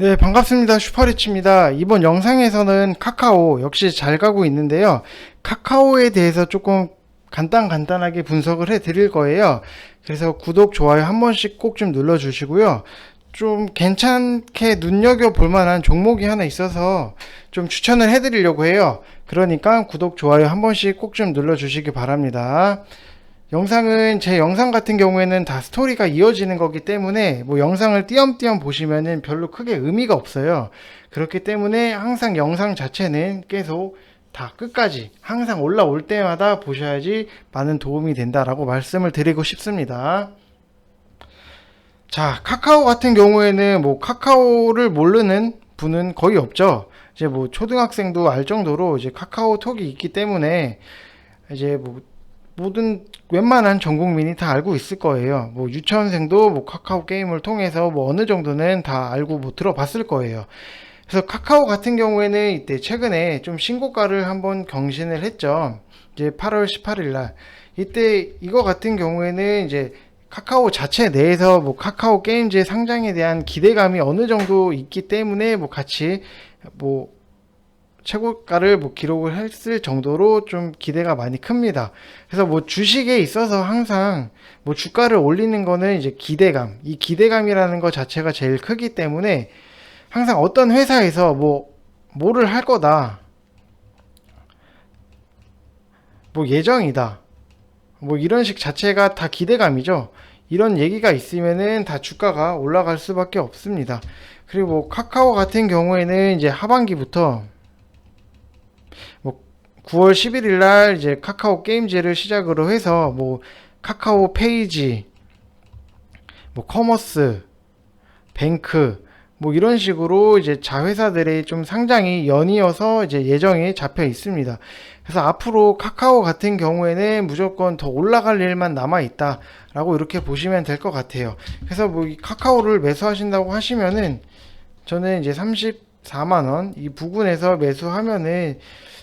네, 반갑습니다. 슈퍼리치입니다. 이번 영상에서는 카카오 역시 잘 가고 있는데요. 카카오에 대해서 조금 간단 간단하게 분석을 해 드릴 거예요. 그래서 구독, 좋아요 한 번씩 꼭 좀 눌러 주시고요. 좀 괜찮게 눈여겨 볼 만한 종목이 하나 있어서 좀 추천을 해 드리려고 해요. 그러니까 구독, 좋아요 한 번씩 꼭 좀 눌러 주시기 바랍니다. 영상은 제 영상 같은 경우에는 다 스토리가 이어지는 거기 때문에 뭐 영상을 띄엄띄엄 보시면은 별로 크게 의미가 없어요. 그렇기 때문에 항상 영상 자체는 계속 다 끝까지 항상 올라올 때마다 보셔야지 많은 도움이 된다라고 말씀을 드리고 싶습니다. 자, 카카오 같은 경우에는 뭐 카카오를 모르는 분은 거의 없죠. 이제 뭐 초등학생도 알 정도로 이제 카카오톡이 있기 때문에 이제 뭐 모든 웬만한 전 국민이 다 알고 있을 거예요. 뭐 유치원생도 뭐 카카오 게임을 통해서 뭐 어느 정도는 다 알고 뭐 들어봤을 거예요. 그래서 카카오 같은 경우에는 이때 최근에 좀 신고가를 한번 경신을 했죠. 이제 8월 18일 날. 이때 이거 같은 경우에는 이제 카카오 자체 내에서 뭐 카카오 게임즈 상장에 대한 기대감이 어느 정도 있기 때문에 뭐 같이 뭐 최고가를 뭐 기록을 했을 정도로 좀 기대가 많이 큽니다. 그래서 뭐 주식에 있어서 항상 뭐 주가를 올리는 거는 이제 기대감, 이 기대감이라는 것 자체가 제일 크기 때문에 항상 어떤 회사에서 뭐 뭐를 할 거다, 뭐 예정이다, 뭐 이런 식 자체가 다 기대감이죠. 이런 얘기가 있으면은 다 주가가 올라갈 수밖에 없습니다. 그리고 뭐 카카오 같은 경우에는 이제 하반기부터 9월 11일 날 이제 카카오 게임즈를 시작으로 해서 뭐 카카오 페이지, 뭐 커머스, 뱅크 뭐 이런 식으로 이제 자회사들의 좀 상장이 연이어서 이제 예정이 잡혀 있습니다. 그래서 앞으로 카카오 같은 경우에는 무조건 더 올라갈 일만 남아 있다라고 이렇게 보시면 될 것 같아요. 그래서 뭐이 카카오를 매수하신다고 하시면은 저는 이제 34만 원 이 부근에서 매수하면은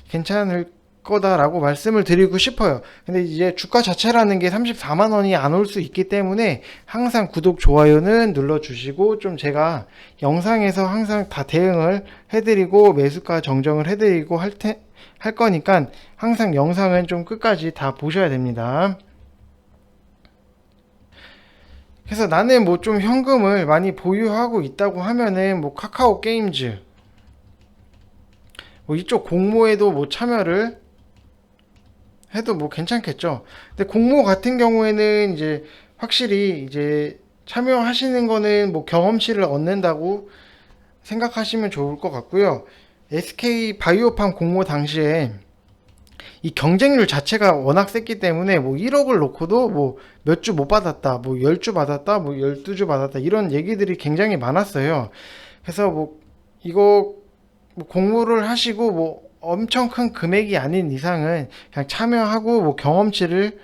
괜찮을 거다라고 말씀을 드리고 싶어요. 근데 이제 주가 자체라는 게 34만 원이 안 올 수 있기 때문에 항상 구독, 좋아요는 눌러주시고 좀 제가 영상에서 항상 다 대응을 해드리고 매수가 정정을 해드리고 할 테, 할 거니까 항상 영상은 좀 끝까지 다 보셔야 됩니다. 그래서 나는 뭐 좀 현금을 많이 보유하고 있다고 하면은 뭐 카카오 게임즈 뭐 이쪽 공모에도 뭐 참여를 해도 뭐 괜찮겠죠. 근데 공모 같은 경우에는 이제 확실히 이제 참여하시는 거는 뭐 경험치를 얻는다고 생각하시면 좋을 것 같고요. SK 바이오팜 공모 당시에 이 경쟁률 자체가 워낙 셌기 때문에 뭐 1억을 놓고도 뭐 몇 주 못 받았다, 뭐 10주 받았다, 뭐 12주 받았다 이런 얘기들이 굉장히 많았어요. 그래서 뭐 이거 뭐 공모를 하시고 뭐 엄청 큰 금액이 아닌 이상은 그냥 참여하고 뭐 경험치를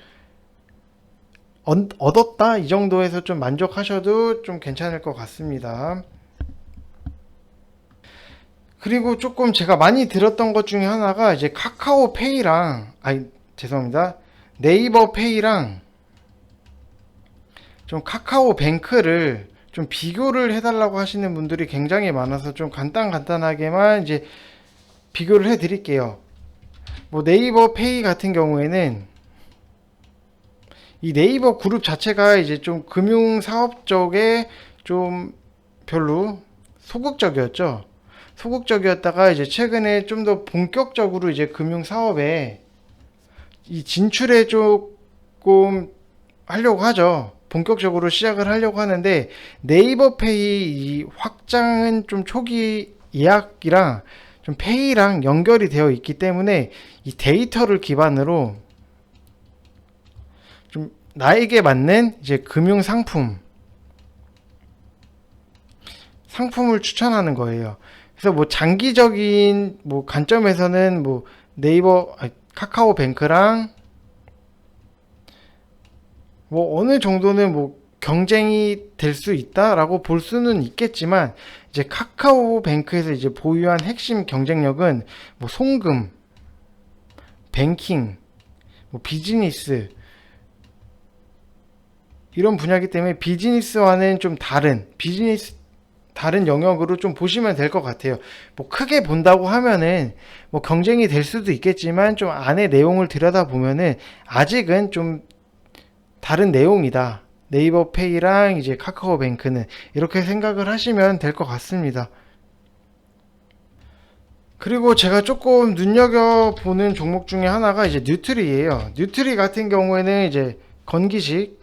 얻- 얻었다 이 정도에서 좀 만족하셔도 좀 괜찮을 것 같습니다. 그리고 조금 제가 많이 들었던 것 중에 하나가 이제 카카오 페이랑 아니 죄송합니다 네이버 페이랑 좀 카카오 뱅크를 좀 비교를 해달라고 하시는 분들이 굉장히 많아서 좀 간단 간단하게만 이제 비교를 해 드릴게요. 뭐 네이버 페이 같은 경우에는 이 네이버 그룹 자체가 이제 좀 금융 사업 쪽에 좀 별로 소극적이었죠. 소극적이었다가 이제 최근에 좀 더 본격적으로 이제 금융 사업에 이 진출에 조금 하려고 하죠. 본격적으로 시작을 하려고 하는데 네이버 페이 이 확장은 좀 초기 예약이랑 좀 페이랑 연결이 되어 있기 때문에 이 데이터를 기반으로 좀 나에게 맞는 이제 금융 상품 상품을 추천하는 거예요. 그래서 뭐 장기적인 뭐 관점에서는 뭐 네이버 카카오뱅크랑 뭐 어느 정도는 뭐 경쟁이 될 수 있다라고 볼 수는 있겠지만 이제 카카오뱅크에서 이제 보유한 핵심 경쟁력은 뭐 송금, 뱅킹, 뭐 비즈니스 이런 분야이기 때문에 비즈니스와는 좀 다른 비즈니스 다른 영역으로 좀 보시면 될 것 같아요. 뭐 크게 본다고 하면은 뭐 경쟁이 될 수도 있겠지만 좀 안에 내용을 들여다 보면은 아직은 좀 다른 내용이다. 네이버 페이랑 이제 카카오뱅크는 이렇게 생각을 하시면 될 것 같습니다. 그리고 제가 조금 눈여겨보는 종목 중에 하나가 이제 뉴트리예요. 뉴트리 같은 경우에는 이제 건기식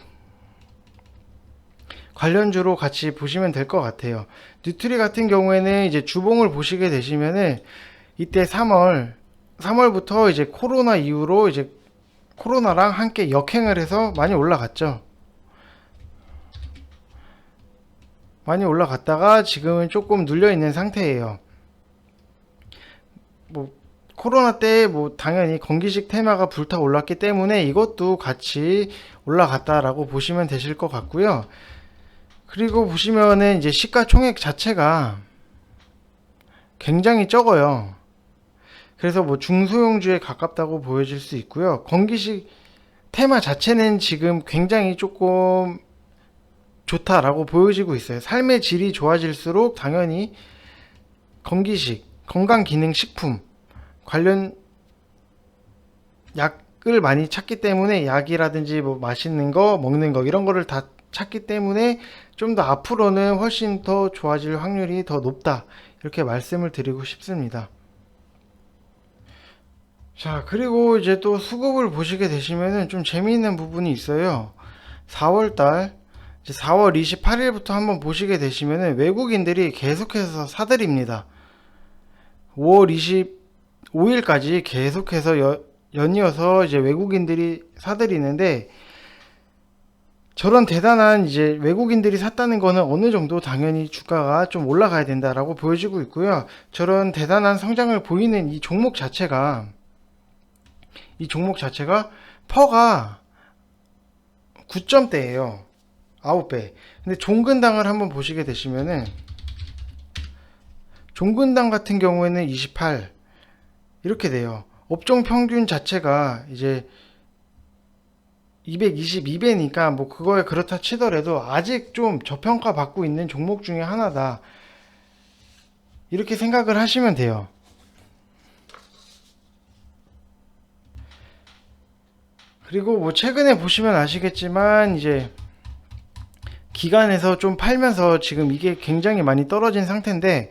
관련주로 같이 보시면 될 것 같아요. 뉴트리 같은 경우에는 이제 주봉을 보시게 되시면은 이때 3월 3월부터 이제 코로나 이후로 이제 코로나랑 함께 역행을 해서 많이 올라갔죠. 많이 올라갔다가 지금은 조금 눌려 있는 상태예요. 뭐 코로나 때 뭐 당연히 건기식 테마가 불타 올랐기 때문에 이것도 같이 올라갔다라고 보시면 되실 것 같고요. 그리고 보시면은 이제 시가총액 자체가 굉장히 적어요. 그래서 뭐 중소형주에 가깝다고 보여질 수 있고요. 건기식 테마 자체는 지금 굉장히 조금 좋다라고 보여지고 있어요. 삶의 질이 좋아질수록 당연히 건기식, 건강기능식품 관련 약을 많이 찾기 때문에 약이라든지 뭐 맛있는 거, 먹는 거 이런 거를 다 찾기 때문에 좀 더 앞으로는 훨씬 더 좋아질 확률이 더 높다. 이렇게 말씀을 드리고 싶습니다. 자, 그리고 이제 또 수급을 보시게 되시면은 좀 재미있는 부분이 있어요. 4월달, 이제 4월 28일부터 한번 보시게 되시면은 외국인들이 계속해서 사들입니다. 5월 25일까지 계속해서 여- 연이어서 이제 외국인들이 사들이는데 저런 대단한 이제 외국인들이 샀다는 거는 어느 정도 당연히 주가가 좀 올라가야 된다라고 보여지고 있고요. 저런 대단한 성장을 보이는 이 종목 자체가 이 종목 자체가 퍼가 9점대예요. 9배. 근데 종근당을 한번 보시게 되시면은 종근당 같은 경우에는 28 이렇게 돼요. 업종 평균 자체가 이제 222배니까 뭐 그거에 그렇다 치더라도 아직 좀 저평가 받고 있는 종목 중에 하나다. 이렇게 생각을 하시면 돼요. 그리고 뭐 최근에 보시면 아시겠지만 이제 기간에서 좀 팔면서 지금 이게 굉장히 많이 떨어진 상태인데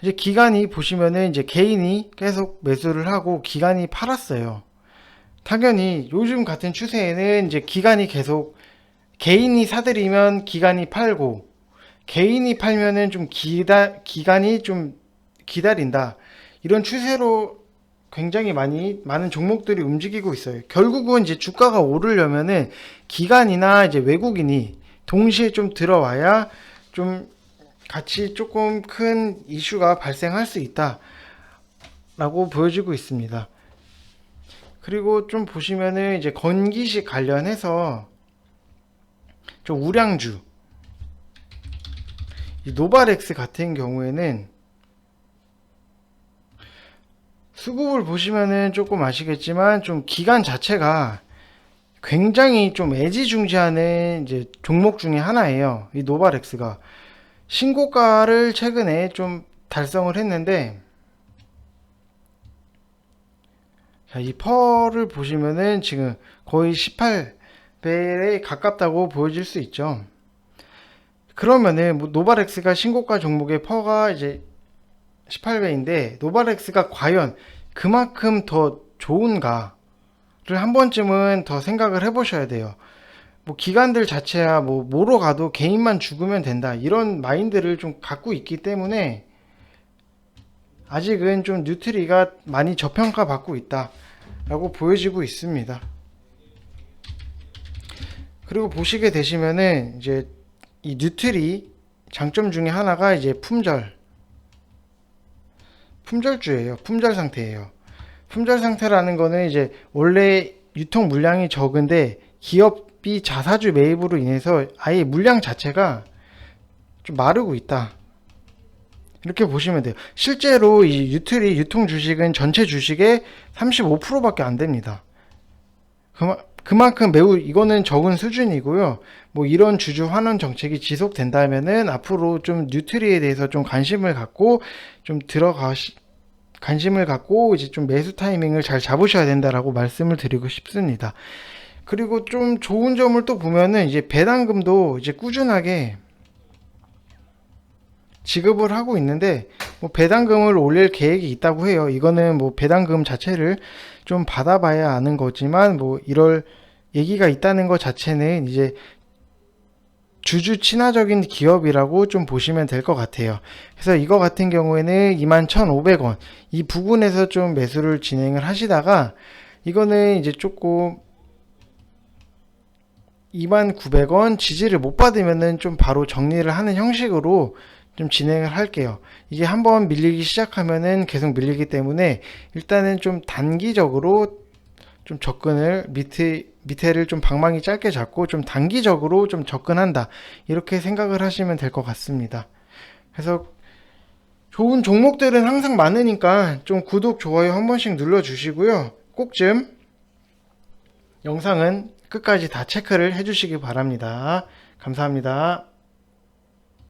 이제 기간이 보시면은 이제 개인이 계속 매수를 하고 기간이 팔았어요. 당연히 요즘 같은 추세에는 이제 기간이 계속 개인이 사들이면 기간이 팔고 개인이 팔면은 좀 기다 기간이 좀 기다린다 이런 추세로 굉장히 많이 많은 종목들이 움직이고 있어요. 결국은 이제 주가가 오르려면은 기관이나 이제 외국인이 동시에 좀 들어와야 좀 같이 조금 큰 이슈가 발생할 수 있다라고 보여지고 있습니다. 그리고 좀 보시면은 이제 건기식 관련해서 좀 우량주 이 노바렉스 같은 경우에는 수급을 보시면은 조금 아시겠지만 좀 기간 자체가 굉장히 좀 애지중지하는 이제 종목 중에 하나예요. 이 노바렉스가 신고가를 최근에 좀 달성을 했는데 자, 이 펄을 보시면은 지금 거의 18배에 가깝다고 보여질 수 있죠. 그러면은 뭐 노바렉스가 신고가 종목의 퍼가 이제 18배인데 노바렉스가 과연 그만큼 더 좋은가를 한 번쯤은 더 생각을 해보셔야 돼요. 뭐 기관들 자체야 뭐 뭐로 가도 개인만 죽으면 된다 이런 마인드를 좀 갖고 있기 때문에 아직은 좀 뉴트리가 많이 저평가 받고 있다라고 보여지고 있습니다. 그리고 보시게 되시면은 이제 이 뉴트리 장점 중에 하나가 이제 품절 품절주예요. 품절 상태예요. 품절 상태라는 거는 이제 원래 유통 물량이 적은데 기업이 자사주 매입으로 인해서 아예 물량 자체가 좀 마르고 있다. 이렇게 보시면 돼요. 실제로 이 유틀이 유통 주식은 전체 주식의 35%밖에 안 됩니다. 그마, 그만큼 매우 이거는 적은 수준이고요. 뭐 이런 주주 환원 정책이 지속된다면은 앞으로 좀 뉴트리에 대해서 좀 관심을 갖고 좀 들어가시 관심을 갖고 이제 좀 매수 타이밍을 잘 잡으셔야 된다라고 말씀을 드리고 싶습니다. 그리고 좀 좋은 점을 또 보면은 이제 배당금도 이제 꾸준하게 지급을 하고 있는데 뭐 배당금을 올릴 계획이 있다고 해요. 이거는 뭐 배당금 자체를 좀 받아봐야 아는 거지만 뭐 이럴 얘기가 있다는 것 자체는 이제 주주 친화적인 기업이라고 좀 보시면 될 것 같아요. 그래서 이거 같은 경우에는 21,500원 이 부분에서 좀 매수를 진행을 하시다가 이거는 이제 조금 29,900원 지지를 못 받으면은 좀 바로 정리를 하는 형식으로 좀 진행을 할게요. 이게 한번 밀리기 시작하면은 계속 밀리기 때문에 일단은 좀 단기적으로 좀 접근을 밑에 밑에를 좀 방망이 짧게 잡고 좀 단기적으로 좀 접근한다. 이렇게 생각을 하시면 될 것 같습니다. 그래서 좋은 종목들은 항상 많으니까 좀 구독, 좋아요 한 번씩 눌러 주시고요. 꼭 좀 영상은 끝까지 다 체크를 해 주시기 바랍니다. 감사합니다.